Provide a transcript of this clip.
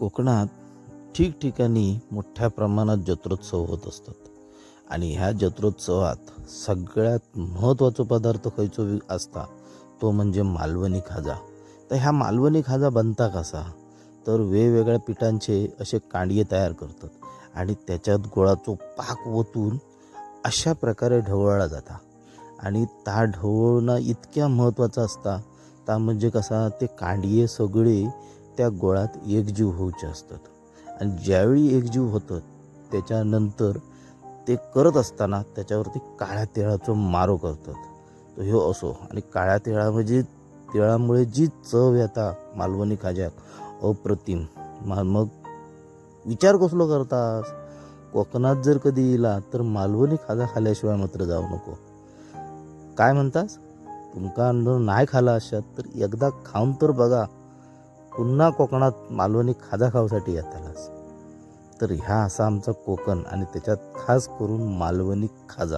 कोकणात ठिकठिकाणी मोठ्या प्रमाणात जत्रोत्सव होत असतात. आणि ह्या जत्रोत्सवात सगळ्यात महत्त्वाचा पदार्थ खयचो असता तो म्हणजे मालवणी खाजा. तर ह्या मालवणी खाजा बनता कसा? तर वेगवेगळ्या पिठांचे असे कांडये तयार करतात. आणि त्याच्यात गोळाचो पाक ओतून अशा प्रकारे ढवळला जाता. आणि ता ढवळणं इतक्या महत्त्वाचा असता ता म्हणजे कसा? ते कांडये सगळे त्या गोळात एकजीव होऊचे असतात. आणि ज्यावेळी एकजीव होतं त्याच्यानंतर ते करत असताना त्याच्यावरती काळ्या तिळाचं मारो करतात. तो ह्यो असो. आणि काळ्या तिळा म्हणजे तिळामुळे जी चव येता मालवणी खाज्याक अप्रतिम. मा- मग विचार कसलो करतास? कोकणात जर कधी येला तर मालवणी खाजा खाल्ल्याशिवाय मात्र जाऊ नको. काय म्हणतास? तुमका अन्न नाही खाला अशात तर एकदा खाऊन तर बघा. पुन्हा कोकणात मालवणी खाजा खाऊसाठी येतालाच तर ह्या असा आमचा कोकण आणि त्याच्यात खास करून मालवणी खाजा.